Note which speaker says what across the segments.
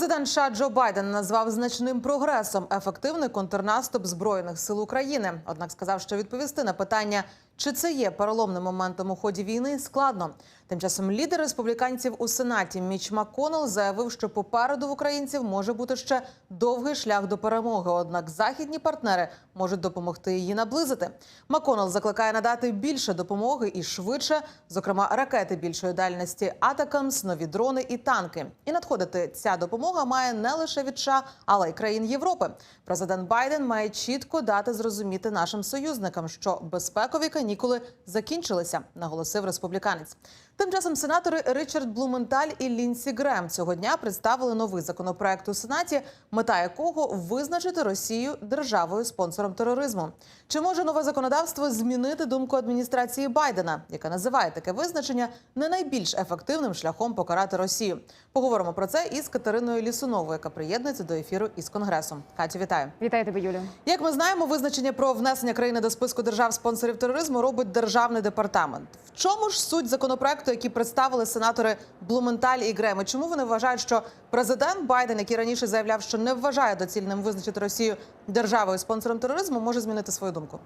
Speaker 1: Президент США Джо Байден назвав значним прогресом ефективний контрнаступ збройних сил України. Однак сказав, що відповісти на питання, чи це є переломним моментом у ході війни, складно. Тим часом лідер республіканців у сенаті Міч Макконел заявив, що попереду в українців може бути ще довгий шлях до перемоги. Однак західні партнери можуть допомогти її наблизити. Макконел закликає надати більше допомоги і швидше, зокрема ракети більшої дальності Атакамс, нові дрони і танки. І надходити ця допомога має не лише від США, але й країн Європи. Президент Байден має чітко дати зрозуміти нашим союзникам, що безпекові канікули закінчилися, наголосив республіканець. Тим часом сенатори Ричард Блументаль і Лінсі Грем цього дня представили новий законопроект у сенаті, мета якого визначити Росію державою спонсором тероризму. Чи може нове законодавство змінити думку адміністрації Байдена, яка називає таке визначення не найбільш ефективним шляхом покарати Росію? Поговоримо про це із Катериною Лісуновою, яка приєднується до ефіру із конгресом. Катю, вітаю.
Speaker 2: Вітаю тебе, Юлія.
Speaker 1: Як ми знаємо, визначення про внесення країни до списку держав-спонсорів тероризму робить державний департамент. В чому ж суть законопроекту, який представили сенатори Блументаль і Грем? І Чому вони вважають, що президент Байден, який раніше заявляв, що не вважає доцільним визначити Росію державою спонсором тероризму, може змінити свою думку?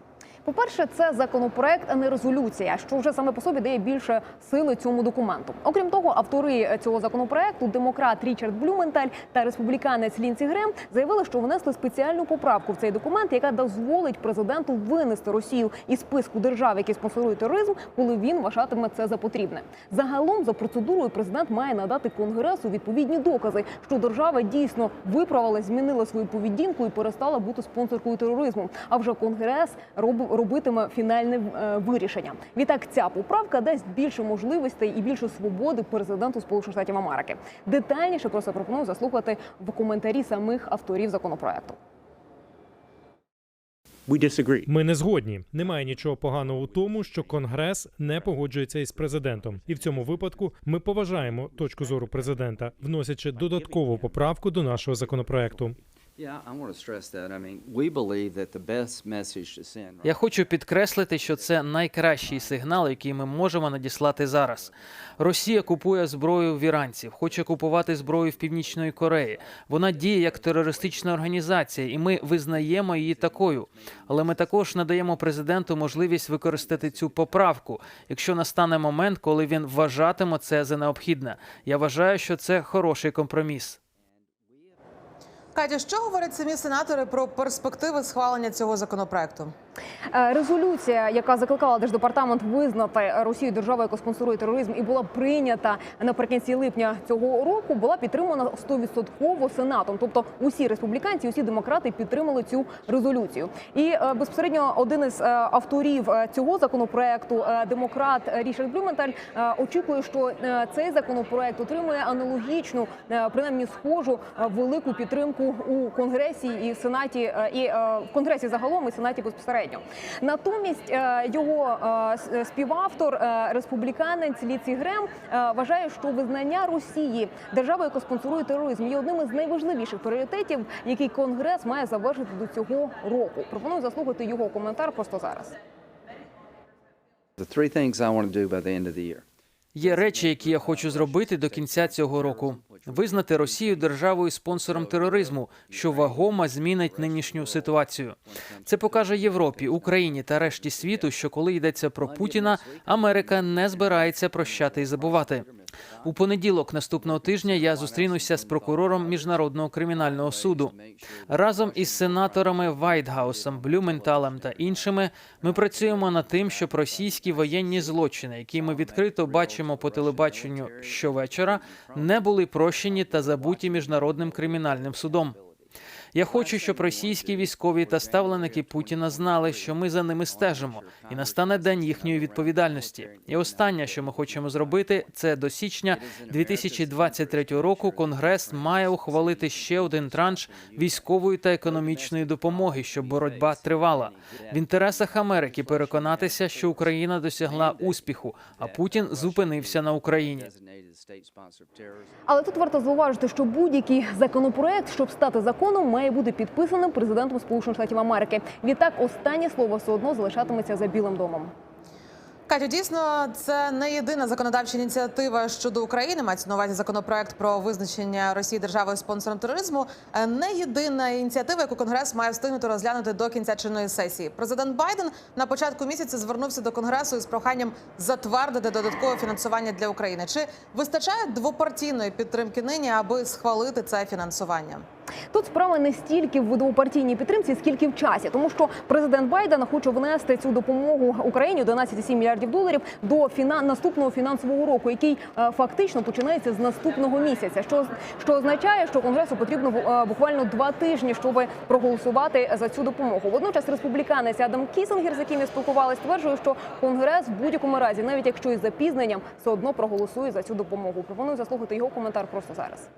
Speaker 2: По-перше, це законопроект, а не резолюція, що вже саме по собі дає більше сили цьому документу. Окрім того, автори цього законопроекту, демократ Річард Блюменталь та республіканець Лінсі Грем, заявили, що внесли спеціальну поправку в цей документ, яка дозволить президенту винести Росію із списку держав, які спонсорують тероризм, коли він вважатиме це за потрібне. Загалом, за процедурою, президент має надати конгресу відповідні докази, що держава дійсно виправила, змінила свою поведінку і перестала бути спонсоркою тероризму. А вже конгрес роб- робитиме фінальне е, вирішення. Відтак, ця поправка дасть більше можливостей і більше свободи президенту Сполучених Штатів Америки. Детальніше про це пропоную заслухати в коментарі самих авторів законопроекту.
Speaker 3: Ми не згодні. Немає нічого поганого у тому, що Конгрес не погоджується із президентом, і в цьому випадку ми поважаємо точку зору президента, вносячи додаткову поправку до нашого законопроекту.
Speaker 4: Я хочу підкреслити, що це найкращий сигнал, який ми можемо надіслати зараз. Росія купує зброю в іранців, хоче купувати зброю в Північної Кореї. Вона діє як терористична організація, і ми визнаємо її такою. Але ми також надаємо президенту можливість використати цю поправку, якщо настане момент, коли він вважатиме це за необхідне. Я вважаю, що це хороший компроміс.
Speaker 1: Катя, що говорять самі сенатори про перспективи схвалення цього законопроекту?
Speaker 2: Е, Резолюція, яка закликала держдепартамент визнати Росію державою, яка спонсорує тероризм, і була прийнята наприкінці липня цього року, була підтримана 100% сенатом. Тобто усі республіканці, усі демократи підтримали цю резолюцію. І е, безпосередньо один із е, авторів цього законопроекту, демократ Рішард Блюменталь, очікує, що цей законопроект отримує аналогічну, принаймні схожу велику підтримку у конгресі і сенаті, і в конгресі загалом і сенаті безпосередньо. Натомість е, його е, співавтор, е, республіканець Ліці Грем, вважає, що визнання Росії державою, яка спонсорує тероризм, є одним із найважливіших пріоритетів, який конгрес має завершити до цього року. Пропоную заслухати його коментар просто зараз.
Speaker 4: Є речі, які я хочу зробити до кінця цього року: визнати Росію державою спонсором тероризму, що вагомо змінить нинішню ситуацію. Це покаже Європі, Україні та решті світу, що коли йдеться про Путіна, Америка не збирається прощати і забувати. У понеділок наступного тижня я зустрінуся з прокурором міжнародного кримінального суду. Разом із сенаторами Вайтгаусом, Блюменталем та іншими ми працюємо над тим, щоб російські воєнні злочини, які ми відкрито бачимо по телебаченню щовечора, не були прощені та забуті міжнародним кримінальним судом. Я хочу, щоб російські військові та ставленики Путіна знали, що ми за ними стежимо, і настане день їхньої відповідальності. І останнє, що ми хочемо зробити, це до січня 2023 року. Конгрес має ухвалити ще один транш військової та економічної допомоги, щоб боротьба тривала. В інтересах Америки переконатися, що Україна досягла успіху, а Путін зупинився на Україні.
Speaker 2: Але тут варто зауважити, що будь-який законопроект, щоб стати законом, має бути підписаним президентом Сполучених Штатів Америки. Відтак, останнє слово все одно залишатиметься за Білим домом.
Speaker 1: Катю, дійсно, це не єдина законодавча ініціатива щодо України. Мається на увазі законопроект про визначення Росії державою спонсором тероризму. Е, Не єдина ініціатива, яку Конгрес має встигнути розглянути до кінця чинної сесії. Президент Байден на початку місяця звернувся до конгресу із проханням затвердити додаткове фінансування для України. Чи вистачає двопартійної підтримки нині, аби схвалити це фінансування?
Speaker 2: Тут справа не стільки в двопартійній підтримці, скільки в часі, тому що президент Байден хоче внести цю допомогу Україні 11,7 мільярдів доларів до фіна... наступного фінансового року, який е, фактично починається з наступного місяця. Що що означає, що конгресу потрібно е, буквально два тижні, щоб проголосувати за цю допомогу. Водночас республіканець Адам Кісінгер, з яким я спілкувалась, стверджує, що конгрес в будь-якому разі, навіть якщо із запізненням, все одно проголосує за цю допомогу. Пропоную заслухати його коментар просто зараз.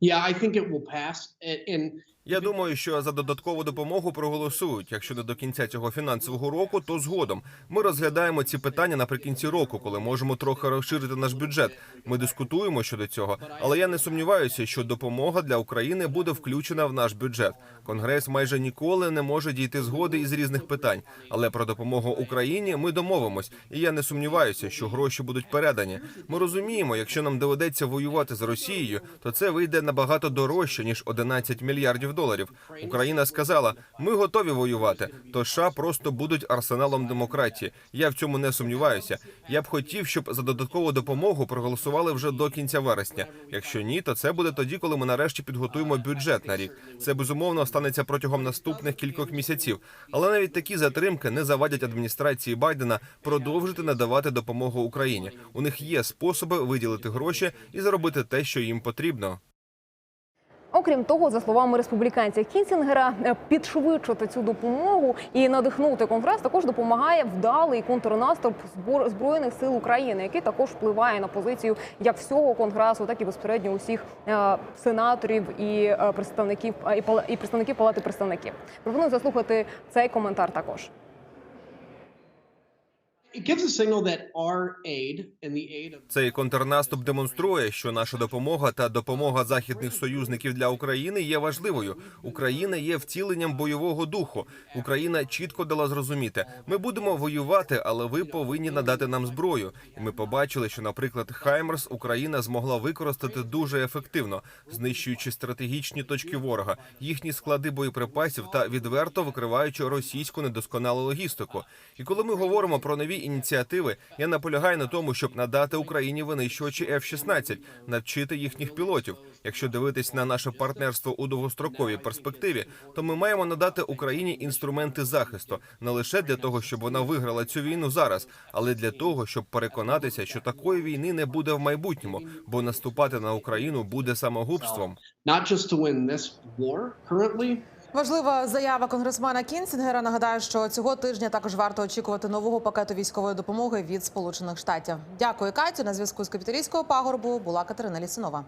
Speaker 5: Yeah, I think it will pass. And,
Speaker 6: Я думаю, що за додаткову допомогу проголосують. Якщо не до кінця цього фінансового року, то згодом. Ми розглядаємо ці питання наприкінці року, коли можемо трохи розширити наш бюджет. Ми дискутуємо щодо цього, але я не сумніваюся, що допомога для України буде включена в наш бюджет. Конгрес майже ніколи не може дійти згоди із різних питань. Але про допомогу Україні ми домовимось, і я не сумніваюся, що гроші будуть передані. Ми розуміємо, якщо нам доведеться воювати з Росією, то це вийде набагато дорожче ніж 11 мільярдів доларів. Україна сказала: ми готові воювати. То США просто будуть арсеналом демократії. Я в цьому не сумніваюся. Я б хотів, щоб за додаткову допомогу проголосували вже до кінця вересня. Якщо ні, то це буде тоді, коли ми нарешті підготуємо бюджет на рік. Це безумовно станеться протягом наступних кількох місяців. Але навіть такі затримки не завадять адміністрації Байдена продовжити надавати допомогу Україні. У них є способи виділити гроші і заробити те, що їм потрібно.
Speaker 2: Окрім того, за словами республіканця Кінсінгера, е, підшвидшити цю допомогу і надихнути конгрес також допомагає вдалий контрнаступ збройних сил України, який також впливає на позицію як всього конгресу, так і безпосередньо усіх е, сенаторів і е, представників і представників палати представників. Пропоную заслухати цей коментар також.
Speaker 6: Цей контрнаступ демонструє, що наша допомога та допомога західних союзників для України є важливою. Україна є втіленням бойового духу. Україна чітко дала зрозуміти, ми будемо воювати, але ви повинні надати нам зброю. І ми побачили, що, наприклад, Хаймерс Україна змогла використати дуже ефективно, знищуючи стратегічні точки ворога, їхні склади боєприпасів та відверто викриваючи російську недосконалу логістику. І коли ми говоримо про нові ініціативи, я наполягаю на тому, щоб надати Україні винищувачі F-16, навчити їхніх пілотів. Якщо дивитись на наше партнерство у довгостроковій перспективі, то ми маємо надати Україні інструменти захисту не лише для того, щоб вона виграла цю війну зараз, але для того, щоб переконатися, що такої війни не буде в майбутньому, бо наступати на Україну буде самогубством.
Speaker 1: Важлива заява конгресмена Кінсінгера. Нагадаю, що цього тижня також варто очікувати нового пакету військової допомоги від Сполучених Штатів. Дякую, Катю. На зв'язку з капіталійського пагорбу була Катерина Лісинова.